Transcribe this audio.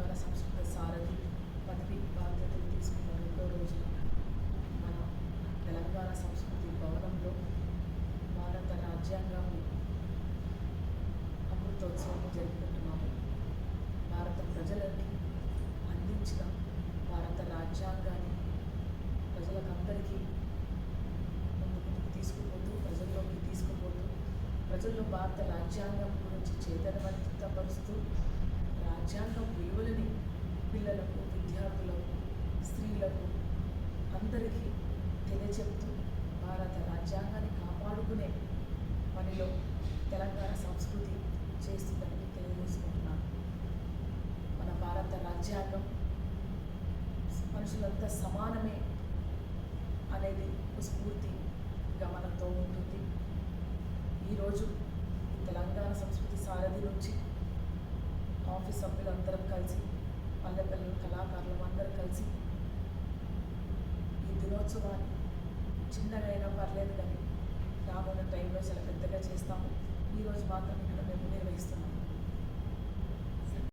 సారథి పదవి బాధ్యతలు తీసుకున్న రెండో రోజు. మన తెలంగాణ సంస్కృతి భవనంలో భారత రాజ్యాంగం అమృతోత్సవం జరుపుకుంటున్నాము. భారత ప్రజలకి అందించిన భారత రాజ్యాంగాన్ని ప్రజలకందరికీ ముందు ముందుకు తీసుకుపోతూ ప్రజల్లోకి తీసుకుపోతూ ప్రజల్లో భారత రాజ్యాంగం గురించి చైతన్యవంతపరుస్తూ రాజ్యాంగం అందరికీ తెలియచెప్తూ భారత రాజ్యాంగాన్ని కాపాడుకునే పనిలో తెలంగాణ సంస్కృతి చేస్తుందని తెలియజేసుకుంటున్నాను. మన భారత రాజ్యాంగం మనుషులంతా సమానమే అనేది స్ఫూర్తి గమనంతో ఉంటుంది. ఈరోజు తెలంగాణ సంస్కృతి సారథి నుంచి ఆఫీస్ సభ్యులందరం కలిసి పల్లెపల్లి కళాకారులు అందరం కలిసి సంవత్సరాలు దినోత్సవాన్ని పర్లేదు కానీ రాబోయే టైంలో చాలా పెద్దగా చేస్తాము. ఈరోజు మాత్రం ఇక్కడ